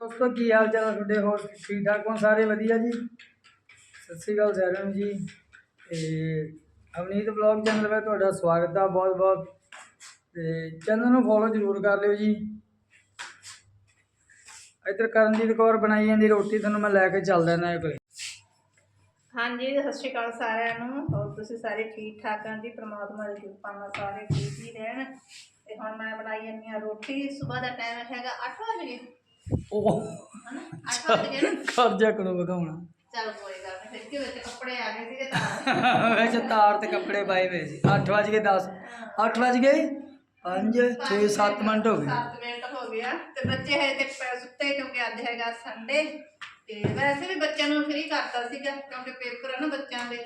ਦੋਸਤੋ, ਕੀ ਹਾਲ ਚਾਲ ਹੈ ਤੁਹਾਡੇ? ਹੋਰ ਠੀਕ ਠਾਕ ਹੋ ਸਾਰੇ? ਵਧੀਆ ਜੀ? ਸਤਿ ਸ਼੍ਰੀ ਅਕਾਲ ਸਾਰਿਆਂ ਨੂੰ ਜੀ। ਤੇ ਅਵਨੀਤ ਬਲੌਗ ਚੈਨਲ 'ਤੇ ਤੁਹਾਡਾ ਸਵਾਗਤ ਆ ਬਹੁਤ ਬਹੁਤ ਤੇ ਚੈਨਲ ਨੂੰ ਫੋਲੋ ਜ਼ਰੂਰ ਕਰ ਲਿਓ ਜੀ। ਇੱਧਰ ਕਰਨਜੀਤ ਕੌਰ ਬਣਾਈ ਜਾਂਦੀ ਰੋਟੀ, ਤੁਹਾਨੂੰ ਮੈਂ ਲੈ ਕੇ ਚੱਲਦਾ ਇਹਨਾਂ ਕੋਲੇ ਹਾਂਜੀ, ਸਤਿ ਸ਼੍ਰੀ ਅਕਾਲ ਸਾਰਿਆਂ ਨੂੰ। ਹੋਰ ਤੁਸੀਂ ਸਾਰੇ ਠੀਕ ਠਾਕ ਆਂ ਜੀ? ਪ੍ਰਮਾਤਮਾ ਦੀ ਕਿਰਪਾ ਨਾਲ ਸਾਰੇ ਠੀਕ ਹੀ ਰਹਿਣ। ਤੇ ਹੁਣ ਮੈਂ ਬਣਾਈ ਜਾਂਦੀ ਹਾਂ ਰੋਟੀ। ਸਵੇਰ ਦਾ ਟਾਈਮ ਹੈਗਾ 8 ਵਜੇ। ਉਹ ਹਨਾ? 8 ਵਜੇ ਨਾ ਕਰੋ ਵਿਖਾਉਣਾ ਚੱਲ ਕੋਈ ਗੱਲ ਨਹੀਂ ਫਿਰ ਕਿ ਵਿੱਚ ਕੱਪੜੇ ਆ ਗਏ ਸੀਗੇ ਤਾਂ। ਵਿੱਚ ਤਾਰ ਤੇ ਕੱਪੜੇ ਪਾਏ ਹੋਏ ਸੀ। 8 ਵਜ ਗਏ 10 8 ਵਜ ਗਏ? 5 6 7 ਮਿੰਟ ਹੋ ਗਏ। 7 ਮਿੰਟ ਹੋ ਗਿਆ ਤੇ ਬੱਚੇ ਹੈ ਤੇ ਸੁੱਤੇ ਕਿਉਂਕਿ ਅੱਜ ਹੈਗਾ ਸੰਡੇ ਤੇ ਵੈਸੇ ਵੀ ਬੱਚਿਆਂ ਨੂੰ ਫ੍ਰੀ ਕਰਤਾ ਸੀਗਾ ਕਿਉਂਕਿ ਪੇਪਰ ਆ ਨਾ ਬੱਚਿਆਂ ਦੇ।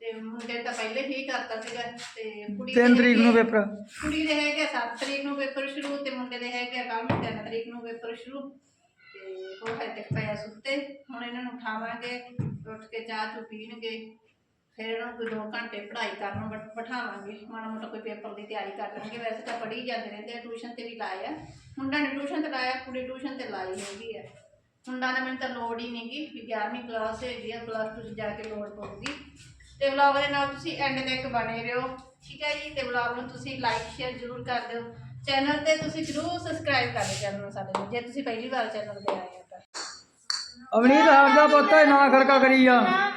ਤੇ ਮੁੰਡੇ ਤਾਂ ਪਹਿਲੇ ਹੀ ਕਰਤਾ ਸੀਗਾ। ਤੇ ਕੁੜੀ ਦੇ 3 ਤਰੀਕ ਨੂੰ ਪੇਪਰ। ਕੁੜੀ ਦੇ ਹੈਗੇ 7 ਤਰੀਕ ਨੂੰ ਪੇਪਰ ਸ਼ੁਰੂ ਤੇ ਮੁੰਡੇ ਦੇ ਹੈਗੇ ਕੱਲ 3 ਤਰੀਕ ਨੂੰ ਪੇਪਰ ਸ਼ੁਰੂ। ਤੇ ਉਹ ਹੈ ਤੇ ਪਿਆ ਸੁੱਤੇ ਹੁਣ ਇਹਨਾਂ ਨੂੰ ਉਠਾਵਾਂਗੇ, ਉੱਠ ਕੇ ਚਾਹ ਚੂ ਪੀਣਗੇ, ਫਿਰ ਇਹਨਾਂ ਨੂੰ ਕੋਈ 2 ਘੰਟੇ ਪੜ੍ਹਾਈ ਕਰਨ ਨੂੰ ਬਿਠਾਵਾਂਗੇ, ਮਾੜਾ ਮੋਟਾ ਕੋਈ ਪੇਪਰ ਦੀ ਤਿਆਰੀ ਕਰ ਲੈਣਗੇ, ਵੈਸੇ ਤਾਂ ਪੜ੍ਹੀ ਜਾਂਦੇ ਰਹਿੰਦੇ ਆ, ਟਿਊਸ਼ਨ ਤੇ ਵੀ ਲਾਇਆ ਮੁੰਡਾ ਨੇ ਟਿਊਸ਼ਨ ਤੇ ਲਾਇਆ, ਕੁੜੀ ਟਿਊਸ਼ਨ ਤੇ ਲਾਈ ਹੈਗੀ ਹੈ ਮੁੰਡਾ ਨੇ ਮੈਨੂੰ ਤਾਂ ਲੋੜ ਹੀ ਨਹੀਂਗੀ ਵੀ 11ਵੀਂ ਕਲਾਸ ਹੈਗੀ ਆ ਪਲੱਸ 2 ਜਾ ਕੇ ਲੋੜ ਪਊਗੀ। ਤੇ ਵਲੌਗ ਦੇ ਨਾਲ ਤੁਸੀਂ ਐਂਡ ਤੱਕ ਬਣੇ ਰਹੋ। ਠੀਕ ਹੈ ਜੀ, ਤੇ ਵਲੌਗ ਨੂੰ ਤੁਸੀਂ ਲਾਈਕ ਸ਼ੇਅਰ ਜ਼ਰੂਰ ਕਰ ਦਿਓ। ਚੈਨਲ ਤੇ ਤੁਸੀਂ ਜ਼ਰੂਰ ਸਬਸਕ੍ਰਾਈਬ ਕਰ ਦਿਓ ਚੈਨਲ ਨੂੰ ਸਾਡੇ ਨੂੰ ਜੇ ਤੁਸੀਂ ਪਹਿਲੀ ਵਾਰ ਚੈਨਲ ਤੇ ਆਏ ਹੋ ਤਾਂ। ਅਵਨੀਤ ਸਾਡਾ ਪੁੱਤ ਨਾ ਖੜਕਾ ਕਰੀ ਜਾ। ਮੈਂ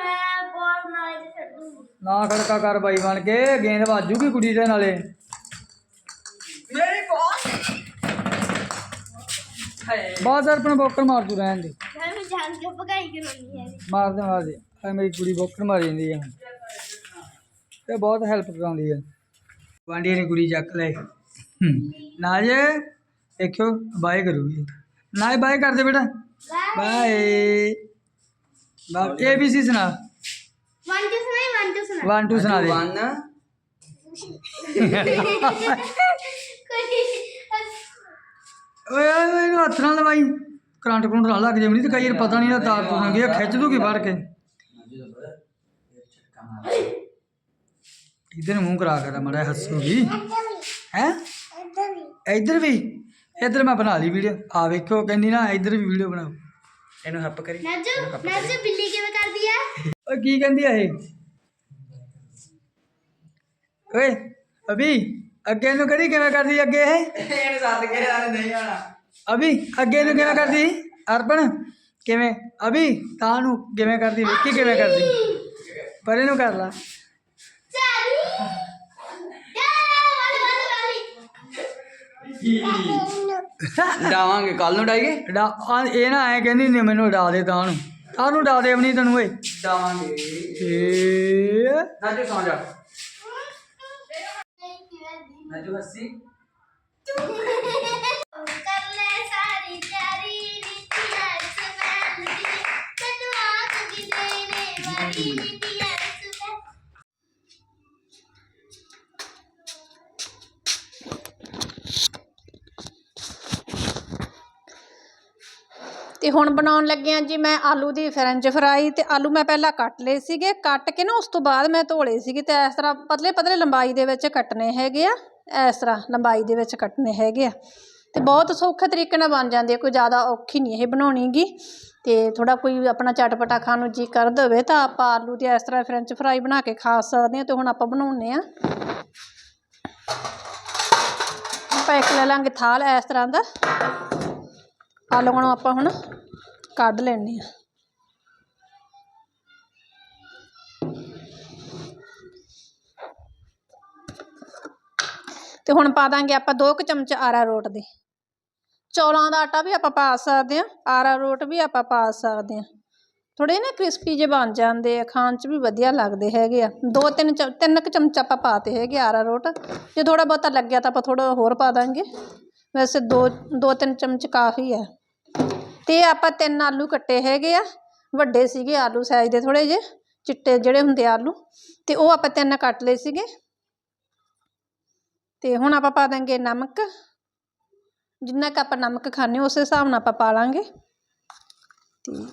ਬਾਲ ਨਾਲੇ ਤੇ ਛੱਡ ਦੂੰਗੀ ਨਾ ਖੜਕਾ ਕਰ ਬਾਈ ਬਣ ਕੇ ਗੇਂਦ ਵਾਜੂਗੀ ਕੁੜੀ ਦੇ ਨਾਲੇ। ਮੇਰੀ ਬਾਲ। ਬਾਸ ਆਪਣਾ ਬੋਕਰ ਮਾਰ ਤੂੰ ਰਹਿਣ ਦੇ। ਮੈਂ ਜਾਣ ਕੇ ਭਗਾਈ ਕਰਾਉਣੀ ਹੈ। ਮਾਰ ਦੇ ਮਾਰ ਦੇ। ਆ ਮੇਰੀ ਕੁੜੀ ਬੋਕਰ ਮਾਰ ਜਾਂਦੀ ਹੈ ਤੇ ਬਹੁਤ ਹੈਲਪ ਕਰਾਉਂਦੀ ਹੈ ਵਾਂਡੀ ਨੇ ਕੁੜੀ ਚੱਕ ਲੈ ਹੂੰ। ਨਾ ਜੇ ਦੇਖਿਓ ਬਾਏ ਕਰੂਗੀ। ਨਾ ਬਾਏ ਕਰ ਦੇ ਬੇਟਾ। Bye. Bye A B C ਸੁਣਾ। ਵਨ ਟੂ ਸੁਣਾਈ ਵਨ ਟੂ ਸੁਣਾ। 1 2 ਸੁਣਾ ਦੇ। ਓਏ ਓਏ ਓਏ ਇਹਨੂੰ ਹੱਥ ਨਾਲ ਲਵਾਈ। ਕਰੰਟ ਕਰੰਟ ਨਾ ਲੱਗ ਜਾਵੇ ਨਹੀਂ ਤੇ ਕਈ ਵਾਰ ਪਤਾ ਨਹੀਂ ਨਾ ਤਾਰ ਤੋਂ ਲੰਗੀ ਆ ਖਿੱਚ ਦੂਗੀ ਫੜ ਕੇ। ਇਧਰ ਨੂੰ ਮੂੰਹ ਕਰਾ ਕੇ ਮੜਾ ਹੱਸੂਗੀ। ਹੈ? ਇੱਧਰ ਵੀ। ਇੱਧਰ ਮੈਂ ਬਣਾ ਲਈ ਵੀਡੀਓ। ਆ ਵੇਖੋ ਕਹਿੰਦੀ ਨਾ ਇੱਧਰ ਵੀ ਵੀਡੀਓ ਬਣਾਓ। ਇਹਨੂੰ ਹੱਪ ਕਰੀ। ਨਾਜੂ ਨਾਜੂ ਬਿੱਲੀ ਕਿਵੇਂ ਕਰਦੀ ਆ ਓਏ ਕੀ ਕਹਿੰਦੀ ਆ ਇਹ? ਓਏ ਅਭੀ ਅੱਗੇ ਨੂੰ ਕਰੀ ਕਿਵੇਂ ਕਰਦੀ ਅੱਗੇ ਇਹ? ਇਹਨੂੰ ਸੱਦ ਕੇ ਯਾਰ ਨਹੀਂ ਆਣਾ ਅਭੀ ਅੱਗੇ ਨੂੰ ਕਿਵੇਂ ਕਰਦੀ? ਅਰਪਣ ਕਿਵੇਂ? ਅਭੀ ਤਾਂ ਨੂੰ ਕਿਵੇਂ ਕਰਦੀ? ਵੇਖੀ ਕਿਵੇਂ ਕਰਦੀ? ਪਰੇ ਨੂੰ ਕਰ ਲਾ। ਡਾਵਾਂਗੇ ਕੱਲ ਨੂੰ ਡਾਈਏ? ਡਾ ਆ ਇਹ ਨਾ ਐ ਕਹਿੰਦੀ ਨਹੀਂ ਮੈਨੂੰ ਡਾ ਦੇ ਤਾਂ ਨੂੰ। ਤਾਂ ਨੂੰ ਡਾ ਦੇ ਆਪਣੀ ਤੈਨੂੰ ਓਏ। ਡਾਵਾਂਗੇ। ਏ ਨਾਜੂ ਸੌਂ ਜਾ। ਨਾਜੂ ਹੱਸੀ ਕਰ ਲੈ ਸਾਰੀ ਤਿਆਰੀ ਨੀਤੀਆਂ ਸਮਾਨ ਦੀ ਤੈਨੂੰ ਆਖ ਦੀ ਦੇਣੇ ਵਾਲੀ ਨੀਤੀਆਂ ਸੁਣਾ ਤੇ ਹੁਣ ਬਣਾਉਣ ਲੱਗੇ ਆ ਜੀ ਮੈਂ ਆਲੂ ਦੀ ਫਰੈਂਚ ਫਰਾਈ ਤੇ ਆਲੂ ਮੈਂ ਪਹਿਲਾਂ ਕੱਟ ਲਏ ਸੀਗੇ, ਕੱਟ ਕੇ ਨਾ ਉਸ ਤੋਂ ਬਾਅਦ ਮੈਂ ਧੋਲੇ ਸੀਗੇ ਤੇ ਇਸ ਤਰ੍ਹਾਂ ਪਤਲੇ ਪਤਲੇ ਲੰਬਾਈ ਦੇ ਵਿੱਚ ਕੱਟਣੇ ਹੈਗੇ ਆ, ਇਸ ਤਰ੍ਹਾਂ ਲੰਬਾਈ ਦੇ ਵਿੱਚ ਕੱਟਣੇ ਹੈਗੇ ਆ ਤੇ ਬਹੁਤ ਸੌਖੇ ਤਰੀਕੇ ਨਾਲ ਬਣ ਜਾਂਦੇ ਆ, ਕੋਈ ਜ਼ਿਆਦਾ ਔਖੀ ਨਹੀਂ ਇਹ ਬਣਾਉਣੀਗੀ ਤੇ ਥੋੜਾ ਕੋਈ ਆਪਣਾ ਚਟਪਟਾ ਖਾਣ ਨੂੰ ਜੀ ਕਰ ਦੇਵੇ ਤਾਂ ਆਪਾਂ ਆਲੂ ਦੀ ਇਸ ਤਰ੍ਹਾਂ ਫ੍ਰੈਂਚ ਫਰਾਈ ਬਣਾ ਕੇ ਖਾ ਸਕਦੇ ਹਾਂ ਤੇ ਹੁਣ ਆਪਾਂ ਬਣਾਉਣੇ ਆ। ਆਪਾਂ ਇੱਕ ਲੈ ਲਾਂਗੇ ਥਾਲ ਇਸ ਤਰ੍ਹਾਂ ਦਾ। ਆਲੂਆਂ ਨੂੰ ਆਪਾਂ ਹੁਣ ਕੱਢ ਲੈਣੇ ਆ ਤੇ ਹੁਣ ਪਾ ਦਾਂਗੇ ਆਪਾਂ ਦੋ ਕੁ ਚਮਚ ਆਰਾ ਰੋਟ ਦੇ। ਚੌਲਾਂ ਦਾ ਆਟਾ ਵੀ ਆਪਾਂ ਪਾ ਸਕਦੇ ਆ ਆਰਾ ਰੋਟ ਵੀ ਆਪਾਂ ਪਾ ਸਕਦੇ ਆ ਥੋੜੇ ਨਾ ਕ੍ਰਿਸਪੀ ਜੇ ਬਣ ਜਾਂਦੇ ਆ, ਖਾਣ 'ਚ ਵੀ ਵਧੀਆ ਲੱਗਦੇ ਹੈਗੇ ਆ। ਦੋ ਤਿੰਨ ਚ, ਤਿੰਨ ਕੁ ਚਮਚ ਆਪਾਂ ਪਾਤੇ ਹੈਗੇ ਆਰਾ ਰੋਟ। ਜੇ ਥੋੜਾ ਬਹੁਤਾ ਲੱਗਿਆ ਤਾਂ ਆਪਾਂ ਥੋੜਾ ਹੋਰ ਪਾ ਦਾਂਗੇ। ਵੈਸੇ ਦੋ ਦੋ ਤਿੰਨ ਚਮਚ ਕਾਫੀ ਹੈ। ਤੇ ਆਪਾਂ ਤਿੰਨ ਆਲੂ ਕੱਟੇ ਹੈਗੇ ਆ। ਵੱਡੇ ਸੀਗੇ ਆਲੂ ਸਾਈਜ਼ ਦੇ ਥੋੜੇ ਜਿਹੇ, ਚਿੱਟੇ ਜਿਹੜੇ ਹੁੰਦੇ ਆਲੂ, ਤੇ ਉਹ ਆਪਾਂ ਤਿੰਨ ਕੱਟ ਲਏ ਸੀਗੇ। ਤੇ ਹੁਣ ਆਪਾਂ ਪਾ ਦਾਂਗੇ ਨਮਕ। ਜਿੰਨਾ ਕੁ ਆਪਾਂ ਨਮਕ ਖਾਣੇ ਉਸੇ ਹਿਸਾਬ ਨਾਲ ਆਪਾਂ ਪਾ ਲਾਂਗੇ। ਤੇ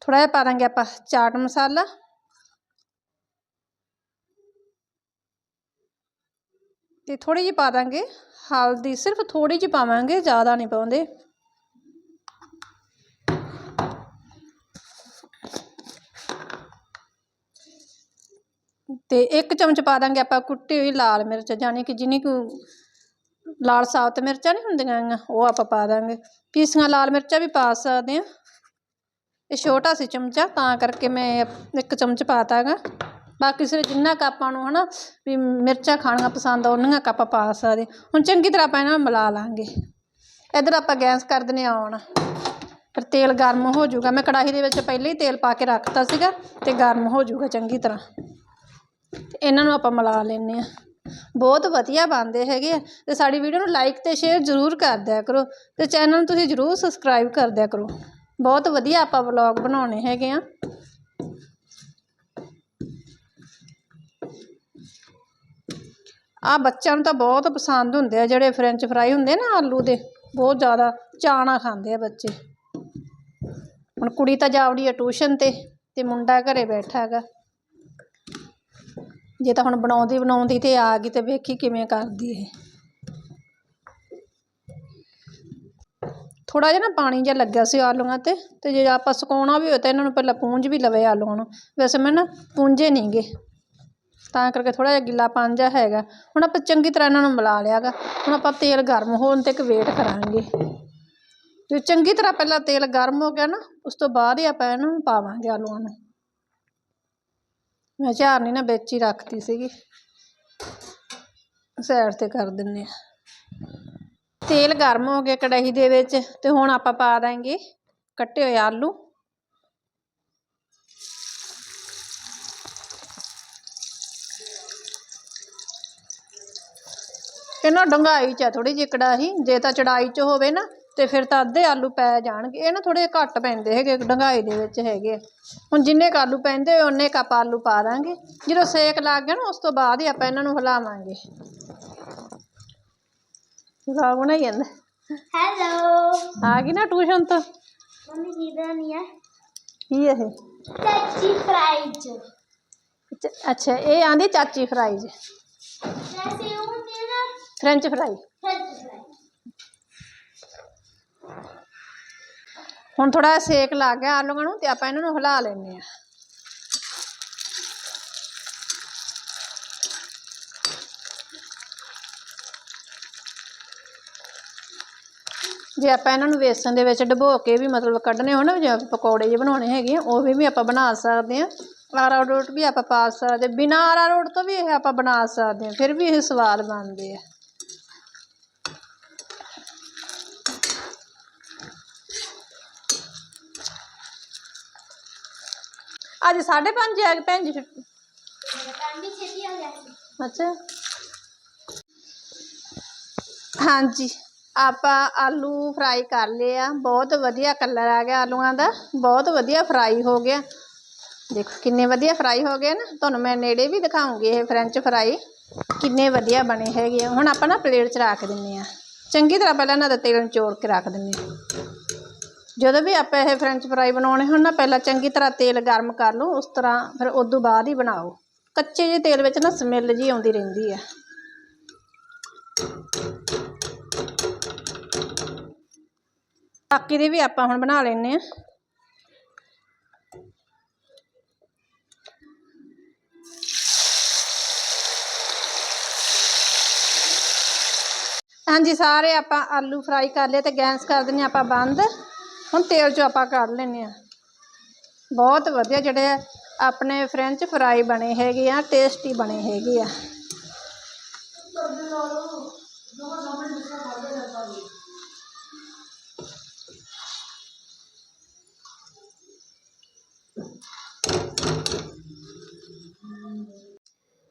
ਥੋੜਾ ਜਿਹਾ ਪਾ ਦਾਂਗੇ ਆਪਾਂ ਚਾਟ ਮਸਾਲਾ। ਤੇ ਥੋੜੀ ਜਿਹੀ ਪਾ ਦਾਂਗੇ ਹਲਦੀ, ਸਿਰਫ ਥੋੜੀ ਜਿਹੀ ਪਾਵਾਂਗੇ, ਜ਼ਿਆਦਾ ਨਹੀਂ ਪਾਉਂਦੇ। ਤੇ ਇੱਕ ਚਮਚ ਪਾ ਦਾਂਗੇ ਆਪਾਂ ਕੁੱਟੀ ਹੋਈ ਲਾਲ ਮਿਰਚ ਜਾਣੀ ਕਿ ਜਿੰਨੀ ਕੁ ਲਾਲ ਸਾਬਤ ਮਿਰਚਾਂ ਨਹੀਂ ਹੁੰਦੀਆਂ ਗੀਆਂ, ਉਹ ਆਪਾਂ ਪਾ ਦਾਂਗੇ। ਪੀਸੀਆਂ ਲਾਲ ਮਿਰਚਾਂ ਵੀ ਪਾ ਸਕਦੇ ਆ ਇਹ ਛੋਟਾ ਸੀ ਚਮਚਾ ਤਾਂ ਕਰਕੇ ਮੈਂ ਇੱਕ ਚਮਚ ਪਾਤਾ ਗਾ ਬਾਕੀ ਸਿਰ ਜਿੰਨਾ ਕੁ ਆਪਾਂ ਨੂੰ ਹਨਾ ਵੀ ਮਿਰਚਾਂ ਖਾਣੀਆਂ ਪਸੰਦ ਆ ਉਨੀਆਂ ਕੁ ਆਪਾਂ ਪਾ ਸਕਦੇ ਹੁਣ ਚੰਗੀ ਤਰ੍ਹਾਂ ਆਪਾਂ ਇਹਨਾਂ ਨੂੰ ਮਿਲਾ ਲਾਂਗੇ। ਇੱਧਰ ਆਪਾਂ ਗੈਸ ਕਰ ਦਿੰਦੇ ਹਾਂ ਔਨ ਫਿਰ ਤੇਲ ਗਰਮ ਹੋ ਜਾਊਗਾ। ਮੈਂ ਕੜਾਹੀ ਦੇ ਵਿੱਚ ਪਹਿਲਾਂ ਹੀ ਤੇਲ ਪਾ ਕੇ ਰੱਖਤਾ ਸੀਗਾ ਤੇ ਗਰਮ ਹੋ ਜਾਊਗਾ ਚੰਗੀ ਤਰ੍ਹਾਂ। ਇਹਨਾਂ ਨੂੰ ਆਪਾਂ ਮਿਲਾ ਲੈਂਦੇ ਹਾਂ। ਬਹੁਤ ਵਧੀਆ ਬਣਦੇ ਹੈਗੇ ਆ। ਅਤੇ ਸਾਡੀ ਵੀਡੀਓ ਨੂੰ ਲਾਈਕ ਅਤੇ ਸ਼ੇਅਰ ਜ਼ਰੂਰ ਕਰ ਦਿਆ ਕਰੋ। ਅਤੇ ਚੈਨਲ ਨੂੰ ਤੁਸੀਂ ਜ਼ਰੂਰ ਸਬਸਕ੍ਰਾਈਬ ਕਰ ਦਿਆ ਕਰੋ। ਬਹੁਤ ਵਧੀਆ ਆਪਾਂ ਵਲੌਗ ਬਣਾਉਣੇ ਹੈਗੇ ਆ। ਆ ਬੱਚਿਆਂ ਨੂੰ ਤਾਂ ਬਹੁਤ ਪਸੰਦ ਹੁੰਦੇ ਆ, ਜਿਹੜੇ ਫ੍ਰੈਂਚ ਫਰਾਈ ਹੁੰਦੇ ਨਾ ਆਲੂ ਦੇ। ਬਹੁਤ ਜ਼ਿਆਦਾ ਚਾਣਾ ਖਾਂਦੇ ਆ ਬੱਚੇ। ਹੁਣ ਕੁੜੀ ਤਾਂ ਜਾਵੜੀ ਆ ਟਿਊਸ਼ਨ ਤੇ ਅਤੇ ਮੁੰਡਾ ਘਰੇ ਬੈਠਾ ਹੈਗਾ। ਜੇ ਤਾਂ ਹੁਣ ਬਣਾਉਂਦੀ ਬਣਾਉਂਦੀ ਤੇ ਆ ਗਈ ਤੇ ਵੇਖੀ ਕਿਵੇਂ ਕਰਦੀ ਇਹ। ਥੋੜਾ ਜਿਹਾ ਨਾ ਪਾਣੀ ਜਿਹਾ ਲੱਗਿਆ ਸੀ ਆਲੂਆਂ ਤੇ ਤੇ ਜੇ ਆਪਾਂ ਸੁਕਾਉਣਾ ਵੀ ਹੋਏ ਤਾਂ ਇਹਨਾਂ ਨੂੰ ਪਹਿਲਾਂ ਪੂੰਝ ਵੀ ਲਵੇ ਆਲੂਆਂ ਨੂੰ। ਵੈਸੇ ਮੈਂ ਨਾ ਪੂੰਝੇ ਨਹੀਂਗੇ ਤਾਂ ਕਰਕੇ ਥੋੜਾ ਜਿਹਾ ਗਿੱਲਾ ਜਿਹਾ ਹੈਗਾ। ਹੁਣ ਆਪਾਂ ਚੰਗੀ ਤਰ੍ਹਾਂ ਇਹਨਾਂ ਨੂੰ ਮਿਲਾ ਲਿਆਗਾ। ਹੁਣ ਆਪਾਂ ਤੇਲ ਗਰਮ ਹੋਣ ਤੱਕ ਵੇਟ ਕਰਾਂਗੇ। ਜੇ ਚੰਗੀ ਤਰ੍ਹਾਂ ਪਹਿਲਾਂ ਤੇਲ ਗਰਮ ਹੋ ਗਿਆ ਨਾ, ਉਸ ਤੋਂ ਬਾਅਦ ਹੀ ਆਪਾਂ ਇਹਨਾਂ ਨੂੰ ਪਾਵਾਂਗੇ ਆਲੂਆਂ ਨੂੰ। ਮੈਂ ਝਾਰਨੀ ਨਾ ਵਿੱਚ ਹੀ ਰੱਖਤੀ ਸੀਗੀ। ਸਾਈਡ ਤੇ ਕਰ ਦਿੰਨੇ ਆ। ਤੇਲ ਗਰਮ ਹੋ ਗਿਆ ਕੜਾਹੀ ਦੇ ਵਿੱਚ ਤੇ ਹੁਣ ਆਪਾਂ ਪਾ ਦਾਂਗੇ ਕੱਟੇ ਹੋਏ ਆਲੂ। ਇਹਨਾਂ ਡੰਗਾਈ ਚ ਆ ਥੋੜੀ ਜਿਹੀ ਕੜਾਹੀ, ਜੇ ਤਾਂ ਚੜਾਈ ਚ ਹੋਵੇ ਨਾ। ਤੇ ਫਿਰ ਤਾਂ ਅੱਧੇ ਆਲੂ ਪੈ ਜਾਣਗੇ। ਇਹ ਨਾ ਥੋੜੇ ਘੱਟ ਪੈਂਦੇ ਹੈਗੇ ਡੰਗਾਈ ਦੇ ਵਿੱਚ ਹੈਗੇ। ਹੁਣ ਜਿੰਨੇ ਕੁ ਆਲੂ ਪੈਂਦੇ ਉਹਨੇ ਕੁ ਆਪਾਂ ਆਲੂ ਪਾ ਦਾਂਗੇ। ਜਦੋਂ ਸੇਕ ਲੱਗ ਗਿਆ ਨਾ ਉਸ ਤੋਂ ਬਾਅਦ ਹੀ ਆਪਾਂ ਇਹਨਾਂ ਨੂੰ ਹਿਲਾਵਾਂਗੇ। ਵਲੌਗ ਬਣਾਈ ਜਾਂਦਾ ਹੈਲੋ। ਆ ਗਈ ਨਾ ਟਿਊਸ਼ਨ ਤੋਂ? ਮੰਮੀ ਕੀ ਬਣਾਉਣੀ ਹੈ ਕੀ ਇਹ? ਚਾਚੀ ਫਰਾਈਜ਼ ਅੱਛਾ ਇਹ ਆਂਦੀ ਚਾਚੀ ਫਰਾਈਜ਼ ਵੈਸੇ ਉਹ ਹੁੰਦੀ ਹੈ ਨਾ ਫ੍ਰੈਂਚ ਫਰਾਈ। ਫ੍ਰੈਂਚ ਹੁਣ ਥੋੜਾ ਸੇਕ ਲੱਗ ਗਿਆ ਆਲੂਆਂ ਨੂੰ ਤੇ ਆਪਾਂ ਇਹਨਾਂ ਨੂੰ ਹਿਲਾ ਲੈਂਦੇ ਆ ਜੇ ਆਪਾਂ ਇਹਨਾਂ ਨੂੰ ਵੇਸਣ ਦੇ ਵਿੱਚ ਡਬੋ ਕੇ ਵੀ ਮਤਲਬ ਕੱਢਣੇ ਹੋਣ, ਜਿਵੇਂ ਪਕੌੜੇ ਜਿਹੇ ਬਣਾਉਣੇ ਹੈਗੇ ਆ, ਉਹ ਵੀ ਵੀ ਆਪਾਂ ਬਣਾ ਸਕਦੇ ਆ ਆਰਾਰੋਟ ਵੀ ਆਪਾਂ ਪਾ ਸਕਦੇ ਬਿਨਾਂ ਆਰਾ ਰੋਟ ਤੋਂ ਵੀ ਇਹ ਆਪਾਂ ਬਣਾ ਸਕਦੇ ਆ ਫਿਰ ਵੀ ਇਹ ਸਵਾਦ ਬਣਦੇ ਆ। ਅੱਜ 5:30 ਆ ਗਏ ਭੈਣ ਜੀ ਛੁੱਟੀ ਕੰਮ ਵੀ ਛੇਤੀ ਹੋ ਗਿਆ ਸੀ ਅੱਛਾ। ਹਾਂਜੀ, ਆਪਾਂ ਆਲੂ ਫਰਾਈ ਕਰ ਲਏ ਆ। ਬਹੁਤ ਵਧੀਆ ਕਲਰ ਆ ਗਿਆ ਆਲੂਆਂ ਦਾ। ਬਹੁਤ ਵਧੀਆ ਫਰਾਈ ਹੋ ਗਿਆ। ਦੇਖੋ ਕਿੰਨੇ ਵਧੀਆ ਫਰਾਈ ਹੋ ਗਏ ਨਾ। ਤੁਹਾਨੂੰ ਮੈਂ ਨੇੜੇ ਵੀ ਦਿਖਾਉਂਗੀ ਇਹ ਫ੍ਰੈਂਚ ਫਰਾਈ ਕਿੰਨੇ ਵਧੀਆ ਬਣੇ ਹੈਗੇ ਆ। ਹੁਣ ਆਪਾਂ ਨਾ ਪਲੇਟ 'ਚ ਰੱਖ ਦਿੰਨੇ ਆ। ਚੰਗੀ ਤਰ੍ਹਾਂ ਪਹਿਲਾਂ ਇਹਨਾਂ ਦਾ ਤੇਲ ਨਿਚੋੜ ਕੇ ਰੱਖ ਦਿੰਨੇ ਆ। ਜਦੋਂ ਵੀ ਆਪਾਂ ਇਹ ਫ੍ਰੈਂਚ ਫਰਾਈ ਬਣਾਉਣੇ ਹੋਣ ਨਾ, ਪਹਿਲਾਂ ਚੰਗੀ ਤਰ੍ਹਾਂ ਤੇਲ ਗਰਮ ਕਰ ਲਓ, ਉਸ ਤਰ੍ਹਾਂ ਫਿਰ ਉਦੋਂ ਬਾਅਦ ਹੀ ਬਣਾਓ। ਕੱਚੇ ਜਿਹੇ ਤੇਲ ਵਿੱਚ ਨਾ ਸਮੈਲ ਜੀ ਆਉਂਦੀ ਰਹਿੰਦੀ ਹੈ ਬਾਕੀ ਦੇ ਵੀ ਆਪਾਂ ਹੁਣ ਬਣਾ ਲੈਨੇ ਆ ਹਾਂਜੀ, ਸਾਰੇ ਆਪਾਂ ਆਲੂ ਫਰਾਈ ਕਰ ਲਏ ਤੇ ਗੈਸ ਕਰ ਦਿੰਨੇ ਆਪਾਂ ਬੰਦ। ਹੁਣ ਤੇਲ 'ਚੋਂ ਆਪਾਂ ਕੱਢ ਲੈਨੇ ਆ ਬਹੁਤ ਵਧੀਆ ਜਿਹੜੇ ਆਪਣੇ ਫ੍ਰੈਂਚ ਫਰਾਈ ਬਣੇ ਹੈਗੇ ਆ ਟੇਸਟੀ ਬਣੇ ਹੈਗੇ ਆ।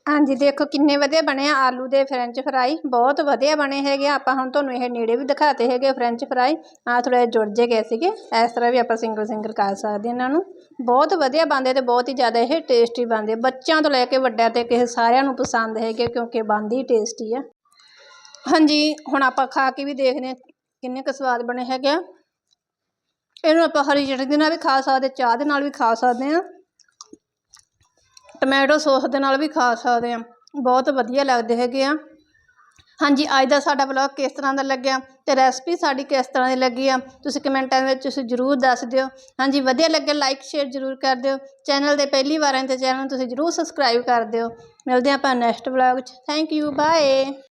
ਹਾਂਜੀ, ਦੇਖੋ ਕਿੰਨੇ ਵਧੀਆ ਬਣੇ ਆ ਆਲੂ ਦੇ ਫ੍ਰੈਂਚ ਫਰਾਈ, ਬਹੁਤ ਵਧੀਆ ਬਣੇ ਹੈਗੇ ਆ। ਆਪਾਂ ਹੁਣ ਤੁਹਾਨੂੰ ਇਹ ਨੇੜੇ ਵੀ ਦਿਖਾਤੇ ਹੈਗੇ ਫ੍ਰੈਂਚ ਫਰਾਈ। ਆ ਥੋੜ੍ਹਾ ਜਿਹਾ ਜੁੜ ਜੇ ਗਏ ਸੀਗੇ, ਇਸ ਤਰ੍ਹਾਂ ਵੀ ਆਪਾਂ ਸਿੰਗਲ ਸਿੰਗਲ ਕਰ ਸਕਦੇ ਇਹਨਾਂ ਨੂੰ। ਬਹੁਤ ਵਧੀਆ ਬਣਦੇ ਤੇ ਬਹੁਤ ਹੀ ਜ਼ਿਆਦਾ ਇਹ ਟੇਸਟੀ ਬਣਦੇ ਬੱਚਿਆਂ ਤੋਂ ਲੈ ਕੇ ਵੱਡਿਆਂ ਤੱਕ ਇਹ ਸਾਰਿਆਂ ਨੂੰ ਪਸੰਦ ਹੈਗੇ ਕਿਉਂਕਿ ਬਣਦੀ ਹੀ ਟੇਸਟੀ ਆ। ਹਾਂਜੀ, ਹੁਣ ਆਪਾਂ ਖਾ ਕੇ ਵੀ ਦੇਖਦੇ ਹਾਂ ਕਿੰਨੇ ਕੁ ਸਵਾਦ ਬਣੇ ਹੈਗੇ ਆ। ਇਹਨੂੰ ਆਪਾਂ ਹਰੀ ਚਟਨੀ ਦੇ ਨਾਲ ਵੀ ਖਾ ਸਕਦੇ, ਚਾਹ ਦੇ ਨਾਲ ਵੀ ਖਾ ਸਕਦੇ ਹਾਂ। ਟਮੈਟੋ ਸੌਸ ਦੇ ਨਾਲ ਵੀ ਖਾ ਸਕਦੇ ਆ ਬਹੁਤ ਵਧੀਆ ਲੱਗਦੇ ਹੈਗੇ ਆ। ਹਾਂਜੀ, ਅੱਜ ਦਾ ਸਾਡਾ ਵਲੌਗ ਕਿਸ ਤਰ੍ਹਾਂ ਦਾ ਲੱਗਿਆ ਤੇ ਰੈਸਪੀ ਸਾਡੀ ਕਿਸ ਤਰ੍ਹਾਂ ਦੀ ਲੱਗੀ ਆ, ਤੁਸੀਂ ਕਮੈਂਟਾਂ ਵਿੱਚ ਤੁਸੀਂ ਜਰੂਰ ਦੱਸ ਦਿਓ। ਹਾਂਜੀ, ਵਧੀਆ ਲੱਗੇ ਲਾਈਕ ਸ਼ੇਅਰ ਜਰੂਰ ਕਰ ਦਿਓ। ਚੈਨਲ ਦੇ ਪਹਿਲੀ ਵਾਰ ਆਏ ਤੇ ਚੈਨਲ ਨੂੰ ਤੁਸੀਂ ਜਰੂਰ ਸਬਸਕ੍ਰਾਈਬ ਕਰ ਦਿਓ। ਮਿਲਦੇ ਹਾਂ ਆਪਾਂ ਨੈਕਸਟ ਵਲੌਗ 'ਚ। Thank you bye